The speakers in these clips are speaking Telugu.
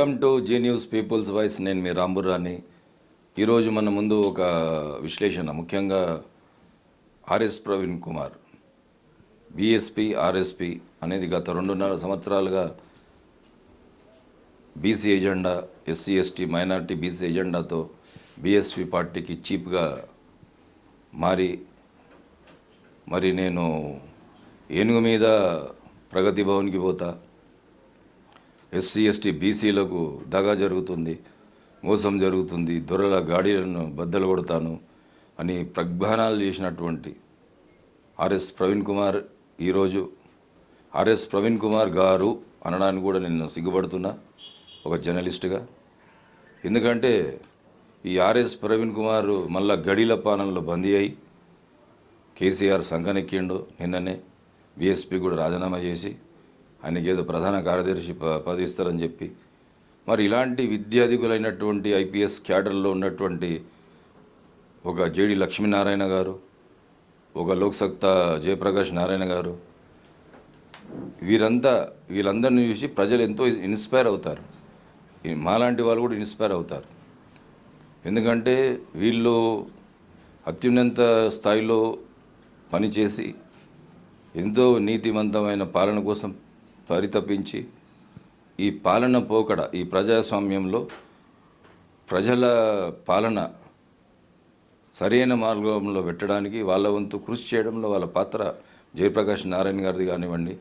Welcome to Zee news people's voice. నేను మీ రాంబుర్రాని ఈరోజు మన ముందు ఒక విశ్లేషణ. ముఖ్యంగా RS Praveen Kumar. BSP RSP అనేది గత రెండున్నర సంవత్సరాలుగా BC agenda SC ST minority BC ఎజెండాతో BSP పార్టీకి చీప్గా మారి మరి నేను ఏనుగు మీద ప్రగతి భవన్కి పోతా ఎస్సీ ఎస్టీ బీసీలకు దగా జరుగుతుంది మోసం జరుగుతుంది దొరల గాడిలను బద్దలు కొడతాను అని ప్రజ్ఞానాలు చేసినటువంటి ఆర్ఎస్ ప్రవీణ్ కుమార్ ఈరోజు ఆర్ఎస్ ప్రవీణ్ కుమార్ గారు అనడానికి కూడా నేను సిగ్గుపడుతున్నా ఒక జర్నలిస్ట్గా. ఎందుకంటే ఈ ఆర్ఎస్ ప్రవీణ్ కుమార్ మళ్ళా గడిల పాలనలో బందీ అయి కేసీఆర్ సంకనెక్కిండు నిన్ననే బీఎస్పీ కూడా రాజీనామా చేసి ఆయనకి ఏదో ప్రధాన కార్యదర్శి ప పదవిస్తారని చెప్పి. మరి ఇలాంటి విద్యాధికులైనటువంటి ఐపీఎస్ క్యాడర్లో ఉన్నటువంటి ఒక జేడి లక్ష్మీనారాయణ గారు ఒక లోక్సత్తా జయప్రకాష్ నారాయణ గారు వీరంతా వీళ్ళందరిని చూసి ప్రజలు ఎంతో ఇన్స్పైర్ అవుతారు. మాలాంటి వాళ్ళు కూడా ఇన్స్పైర్ అవుతారు. ఎందుకంటే వీళ్ళు అత్యున్నత స్థాయిలో పనిచేసి ఎంతో నీతివంతమైన పాలన కోసం పరితపించి ఈ పాలన పోకడ ఈ ప్రజాస్వామ్యంలో ప్రజల పాలన సరైన మార్గంలో పెట్టడానికి వాళ్ళ వంతు కృషి చేయడంలో వాళ్ళ పాత్ర జయప్రకాష్ నారాయణ గారిది కానివ్వండి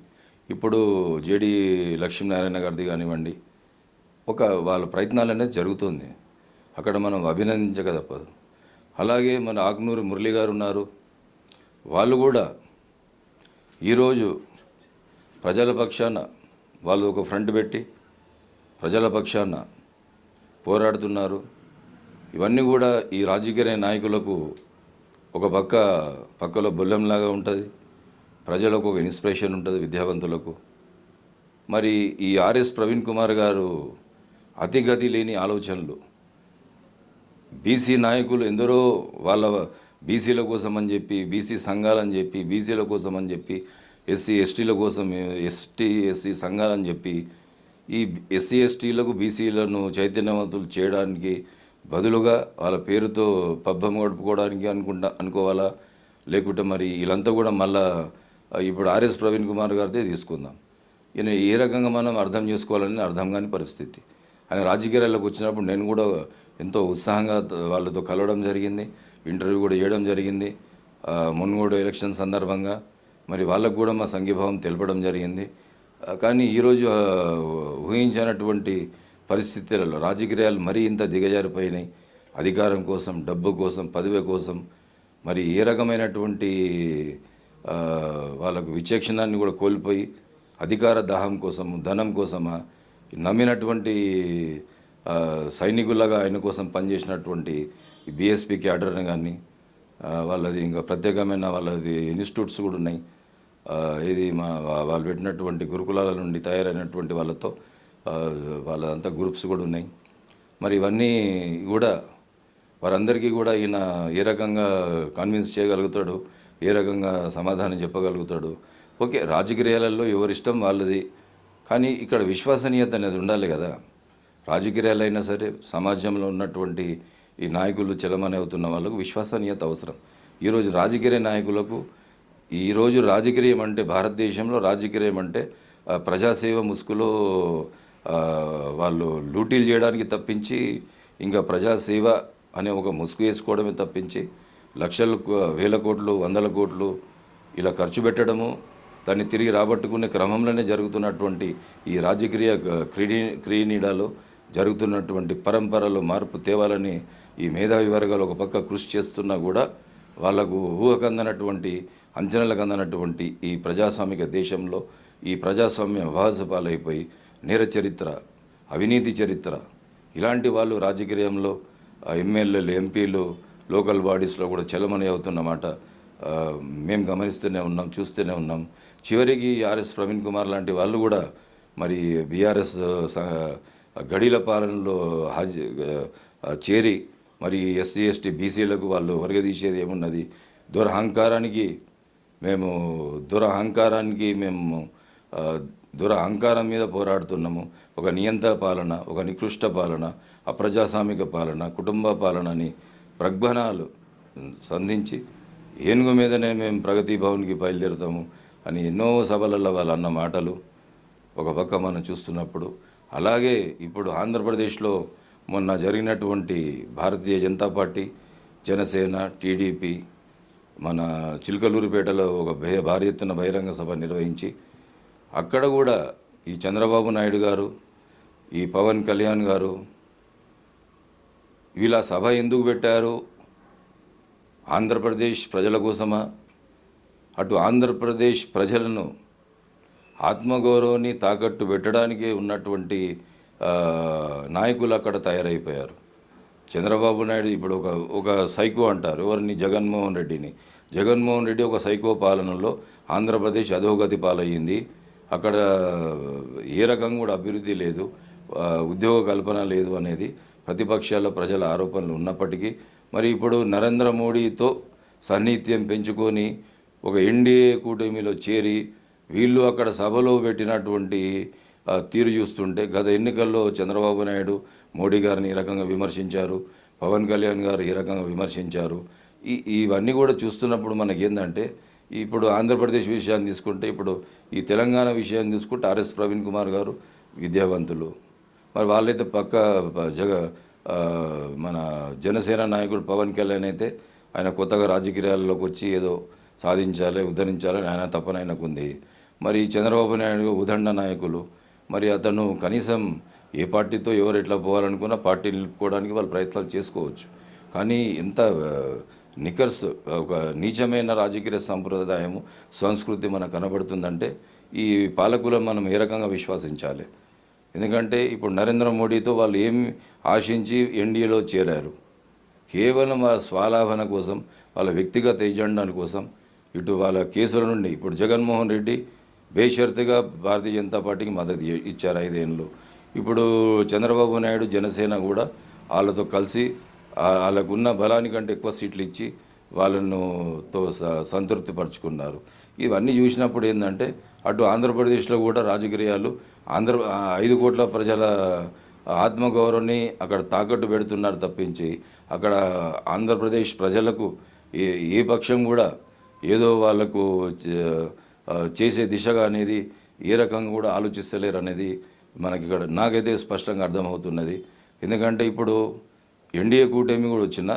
ఇప్పుడు జేడి లక్ష్మీనారాయణ గారిది కానివ్వండి ఒక వాళ్ళ ప్రయత్నాలు అనేది జరుగుతుంది. అక్కడ మనం అభినందించక తప్పదు. అలాగే మన ఆగ్నూరు మురళి గారు ఉన్నారు. వాళ్ళు కూడా ఈరోజు ప్రజల పక్షాన వాళ్ళు ఒక ఫ్రంట్ పెట్టి ప్రజల పక్షాన పోరాడుతున్నారు. ఇవన్నీ కూడా ఈ రాజకీయ నాయకులకు ఒక పక్క పక్కలో బొల్లెంలాగా ఉంటుంది. ప్రజలకు ఒక ఇన్స్పిరేషన్ ఉంటుంది విద్యావంతులకు. మరి ఈ ఆర్ఎస్ ప్రవీణ్ కుమార్ గారు అతిగతి లేని ఆలోచనలు. బీసీ నాయకులు ఎందరో వాళ్ళ బీసీల కోసం అని చెప్పి బీసీ సంఘాలని చెప్పి బీసీల కోసం అని చెప్పి ఎస్సీ ఎస్టీల కోసం ఎస్టీ ఎస్సీ సంఘాలని చెప్పి ఈ ఎస్సీ ఎస్టీలకు బీసీలను చైతన్యవంతులు చేయడానికి బదులుగా వాళ్ళ పేరుతో పబ్బం గడుపుకోవడానికి అనుకుంటా అనుకోవాలా? లేకుంటే మరి వీళ్ళంతా కూడా మళ్ళా ఇప్పుడు ఆర్ఎస్ ప్రవీణ్ కుమార్ గారిదే తీసుకుందాం. ఈయన ఏ రకంగా మనం అర్థం చేసుకోవాలని అర్థం కాని పరిస్థితి. ఆయన రాజకీయాల్లోకి వచ్చినప్పుడు నేను కూడా ఎంతో ఉత్సాహంగా వాళ్ళతో కలవడం జరిగింది ఇంటర్వ్యూ కూడా చేయడం జరిగింది మున్గోడు ఎలక్షన్ సందర్భంగా. మరి వాళ్ళకు కూడా మా సంఘీభావం తెలపడం జరిగింది. కానీ ఈరోజు ఊహించినటువంటి పరిస్థితులలో రాజకీయాలు మరీ ఇంత దిగజారిపోయినాయి. అధికారం కోసం డబ్బు కోసం పదవి కోసం మరి ఏ రకమైనటువంటి వాళ్ళకు విచక్షణాన్ని కూడా కోల్పోయి అధికార దాహం కోసం ధనం కోసమా నమ్మినటువంటి సైనికులుగా ఆయన కోసం పనిచేసినటువంటి ఈ బీఎస్పీ క్యాడర్ని కానీ వాళ్ళది ఇంకా ప్రత్యేకమైన వాళ్ళది ఇన్స్టిట్యూట్స్ కూడా ఉన్నాయి. ఇది మా వాళ్ళు పెట్టినటువంటి గురుకులాల నుండి తయారైనటువంటి వాళ్ళతో వాళ్ళంతా గ్రూప్స్ కూడా ఉన్నాయి. మరి ఇవన్నీ కూడా వారందరికీ కూడా ఈయన ఏ రకంగా కన్విన్స్ చేయగలుగుతాడు ఏ రకంగా సమాధానం చెప్పగలుగుతాడు. ఓకే రాజకీయాలలో ఎవరిష్టం వాళ్ళది కానీ ఇక్కడ విశ్వసనీయత అనేది ఉండాలి కదా. రాజకీయాలైనా సరే సమాజంలో ఉన్నటువంటి ఈ నాయకులు చలమని అవుతున్న వాళ్ళకు విశ్వసనీయత అవసరం. ఈరోజు రాజకీయ నాయకులకు ఈరోజు రాజకీయం అంటే భారతదేశంలో రాజకీయం అంటే ప్రజాసేవ ముసుగులో వాళ్ళు లూటీలు చేయడానికి తప్పించి ఇంకా ప్రజాసేవ అనే ఒక ముసుగు వేసుకోవడమే తప్పించి లక్షల వేల కోట్లు వందల కోట్లు ఇలా ఖర్చు పెట్టడము దాన్ని తిరిగి రాబట్టుకునే క్రమంలోనే జరుగుతున్నటువంటి ఈ రాజకీయ క్రీడీ క్రీనీడాలో జరుగుతున్నటువంటి పరంపరలో మార్పు తేవాలని ఈ మేధావి వర్గాలు ఒక పక్క కృషి చేస్తున్నా కూడా వాళ్ళకు ఊహకందనటువంటి అంచనాలకు అందనటువంటి ఈ ప్రజాస్వామిక దేశంలో ఈ ప్రజాస్వామ్య అభాసపాలైపోయి నేర చరిత్ర అవినీతి చరిత్ర ఇలాంటి వాళ్ళు రాజకీయంలో ఎమ్మెల్యేలు ఎంపీలు లోకల్ బాడీస్లో కూడా చలమణి అవుతున్నమాట మేము గమనిస్తూనే ఉన్నాం చూస్తూనే ఉన్నాం. చివరికి ఆర్ఎస్ ప్రవీణ్ కుమార్ లాంటి వాళ్ళు కూడా మరి బీఆర్ఎస్ గడిల పాలనలో హాజీ చేరి మరి ఎస్సీ ఎస్టీ బీసీలకు వాళ్ళు వర్గదీసేది ఏమున్నది? దురహంకారానికి మేము దురహంకారానికి మేము దురహంకారం మీద పోరాడుతున్నాము. ఒక నియంత్ర పాలన ఒక నికృష్ట పాలన అప్రజాస్వామిక పాలన కుటుంబ పాలన అని ప్రజ్ఞానాలు సంధించి ఏనుగు మీదనే మేము ప్రగతి భవన్కి బయలుదేరుతాము అని ఎన్నో సభలలో వాళ్ళు అన్న మాటలు ఒక పక్క మనం చూస్తున్నప్పుడు. అలాగే ఇప్పుడు ఆంధ్రప్రదేశ్లో మొన్న జరిగినటువంటి భారతీయ జనతా పార్టీ జనసేన టీడీపీ మన చిలకలూరుపేటలో ఒక భే- భారీ ఎత్తున బహిరంగ సభ నిర్వహించి అక్కడ కూడా ఈ చంద్రబాబు నాయుడు గారు ఈ పవన్ కళ్యాణ్ గారు వీళ్ళ సభ ఎందుకు పెట్టారు? ఆంధ్రప్రదేశ్ ప్రజల కోసమా? అటు ఆంధ్రప్రదేశ్ ప్రజలను ఆత్మగౌరవాన్ని తాకట్టు పెట్టడానికే ఉన్నటువంటి నాయకులు అక్కడ తయారైపోయారు. చంద్రబాబు నాయుడు ఇప్పుడు ఒక ఒక సైకో అంటారు. ఎవరిని? జగన్మోహన్ రెడ్డిని. జగన్మోహన్ రెడ్డి ఒక సైకో పాలనలో ఆంధ్రప్రదేశ్ అధోగతి పాలయ్యింది. అక్కడ ఏ రకంగా కూడా అభివృద్ధి లేదు. ఉద్యోగ కల్పన లేదు అనేది ప్రతిపక్షాల ప్రజల ఆరోపణలు ఉన్నప్పటికీ మరి ఇప్పుడు నరేంద్ర మోడీతో సన్నిహిత్యం పెంచుకొని ఒక ఎన్డీఏ కూటమిలో చేరి వీళ్ళు అక్కడ సభలో పెట్టినటువంటి తీరు చూస్తుంటే గత ఎన్నికల్లో చంద్రబాబు నాయుడు మోడీ గారిని ఈ రకంగా విమర్శించారు పవన్ కళ్యాణ్ గారు ఈ రకంగా విమర్శించారు. ఈ ఇవన్నీ కూడా చూస్తున్నప్పుడు మనకి ఏంటంటే ఇప్పుడు ఆంధ్రప్రదేశ్ విషయాన్ని తీసుకుంటే ఇప్పుడు ఈ తెలంగాణ విషయాన్ని తీసుకుంటే ఆర్ఎస్ ప్రవీణ్ కుమార్ గారు విద్యావంతులు. మరి వాళ్ళైతే పక్క జగ మన జనసేన నాయకుడు పవన్ కళ్యాణ్ అయితే ఆయన కొత్తగా రాజకీయాల్లోకి వచ్చి ఏదో సాధించాలి ఉద్ధరించాలి ఆయన తపన ఆయనకు ఉంది మరి ఈ చంద్రబాబు నాయుడు ఉదండ నాయకులు మరి అతను కనీసం ఏ పార్టీతో ఎవరు ఎట్లా పోవాలనుకున్నా పార్టీ నిలుపుకోవడానికి వాళ్ళు ప్రయత్నాలు చేసుకోవచ్చు. కానీ ఇంత నికర్స్ ఒక నీచమైన రాజకీయ సంప్రదాయము సంస్కృతి మనకు కనబడుతుందంటే ఈ పాలకులను మనం ఏ రకంగా విశ్వసించాలి? ఎందుకంటే ఇప్పుడు నరేంద్ర మోడీతో వాళ్ళు ఏమి ఆశించి ఎన్డీఏలో చేరారు? కేవలం వాళ్ళ స్వాలాభన కోసం వాళ్ళ వ్యక్తిగత ఎజెండాల కోసం ఇటు వాళ్ళ కేసుల నుండి ఇప్పుడు జగన్మోహన్ రెడ్డి బేషరతుగా భారతీయ జనతా పార్టీకి మద్దతు ఇచ్చారు ఐదేళ్ళు ఇప్పుడు చంద్రబాబు నాయుడు జనసేన కూడా వాళ్ళతో కలిసి ఆ- వాళ్ళకున్న బలానికంటే ఎక్కువ సీట్లు ఇచ్చి వాళ్ళను తో స- సంతృప్తి పరుచుకున్నారు ఇవన్నీ చూసినప్పుడు ఏంటంటే అటు ఆంధ్రప్రదేశ్లో కూడా రాజకీయాలు ఆంధ్ర ఐదు కోట్ల ప్రజల ఆత్మగౌరవాన్ని అక్కడ తాకట్టు పెడుతున్నారు తప్పించి అక్కడ ఆంధ్రప్రదేశ్ ప్రజలకు ఏ ఏ పక్షం కూడా ఏదో వాళ్ళకు చేసే దిశగా అనేది ఏ రకంగా కూడా ఆలోచిస్తలేరు అనేది మనకి ఇక్కడ నాకైతే స్పష్టంగా అర్థమవుతున్నది. ఎందుకంటే ఇప్పుడు ఎన్డీఏ కూటమి కూడా వచ్చిన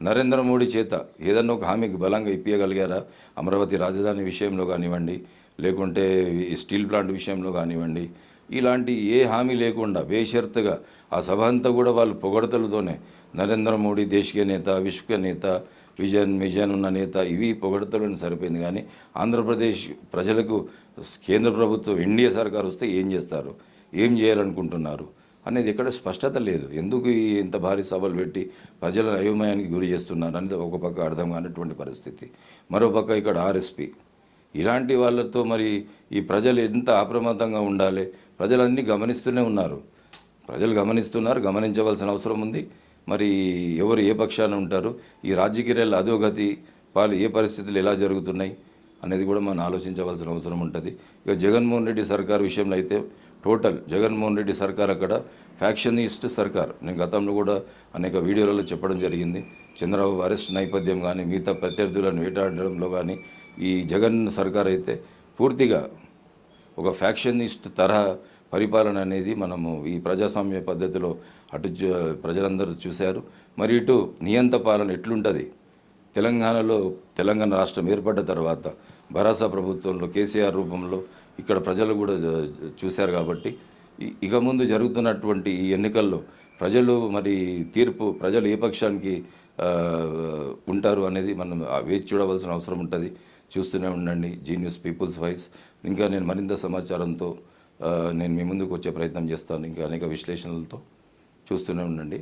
నరేంద్ర మోడీ చేత ఏదన్నా ఒక హామీకి బలంగా ఇప్పించగలిగారా అమరావతి రాజధాని విషయంలో కానివ్వండి లేకుంటే ఈ స్టీల్ ప్లాంట్ విషయంలో కానివ్వండి ఇలాంటి ఏ హామీ లేకుండా బేషరతుగా ఆ సభ అంతా కూడా వాళ్ళు పొగడతలతోనే నరేంద్ర మోడీ దేశీయ నేత విశ్వ నేత విజన్ విజన్ ఉన్న నేత ఇవి పొగడతలను సరిపోయింది. కానీ ఆంధ్రప్రదేశ్ ప్రజలకు కేంద్ర ప్రభుత్వం ఎన్డీఏ సర్కారు వస్తే ఏం చేస్తారు? ఏం చేయాలనుకుంటున్నారు? అనేది ఎక్కడ స్పష్టత లేదు. ఎందుకు ఇంత భారీ సభలు పెట్టి ప్రజలను అయోమయానికి గురి చేస్తున్నారు అనేది ఒక పక్క అర్థం కానటువంటి పరిస్థితి. మరో పక్క ఇక్కడ ఆర్ఎస్పి. ఇలాంటి వాళ్ళతో మరి ఈ ప్రజలు ఎంత అప్రమత్తంగా ఉండాలి? ప్రజలన్నీ గమనిస్తూనే ఉన్నారు. ప్రజలు గమనిస్తున్నారు గమనించవలసిన అవసరం ఉంది. మరి ఎవరు ఏ పక్షాన ఉంటారు? ఈ రాజకీయాల అధోగతి పాలు ఏ పరిస్థితులు ఎలా జరుగుతున్నాయి అనేది కూడా మనం ఆలోచించవలసిన అవసరం ఉంటుంది. ఇక జగన్మోహన్ రెడ్డి సర్కార్ విషయంలో అయితే టోటల్ జగన్మోహన్ రెడ్డి సర్కార్ అక్కడ ఫ్యాక్షనిస్ట్ సర్కార్. నేను గతంలో కూడా అనేక వీడియోలలో చెప్పడం జరిగింది. చంద్రబాబు అరెస్ట్ నేపథ్యం కానీ మిగతా ప్రత్యర్థులను వేటాడడంలో కానీ ఈ జగన్ సర్కార్ అయితే పూర్తిగా ఒక ఫ్యాక్షనిస్ట్ తరహా పరిపాలన అనేది మనము ఈ ప్రజాస్వామ్య పద్ధతిలో అటు ప్రజలందరూ చూశారు. మరి ఇటు నియంత పాలన ఎట్లుంటుంది? తెలంగాణలో తెలంగాణ రాష్ట్రం ఏర్పడ్డ తర్వాత భరాసా ప్రభుత్వంలో కేసీఆర్ రూపంలో ఇక్కడ ప్రజలు కూడా చూశారు కాబట్టి ఇక ముందు జరుగుతున్నటువంటి ఈ ఎన్నికల్లో ప్రజలు మరి తీర్పు ప్రజలు ఏ పక్షానికి ఉంటారు అనేది మనం వేచి చూడవలసిన అవసరం ఉంటుంది. చూస్తూనే ఉండండి జీ న్యూస్ పీపుల్స్ వాయిస్ ఇంకా నేను మరింత సమాచారంతో నేను మీ ముందుకు వచ్చే ప్రయత్నం చేస్తాను. ఇంకా అనేక విశ్లేషణలతో చూస్తూనే ఉండండి.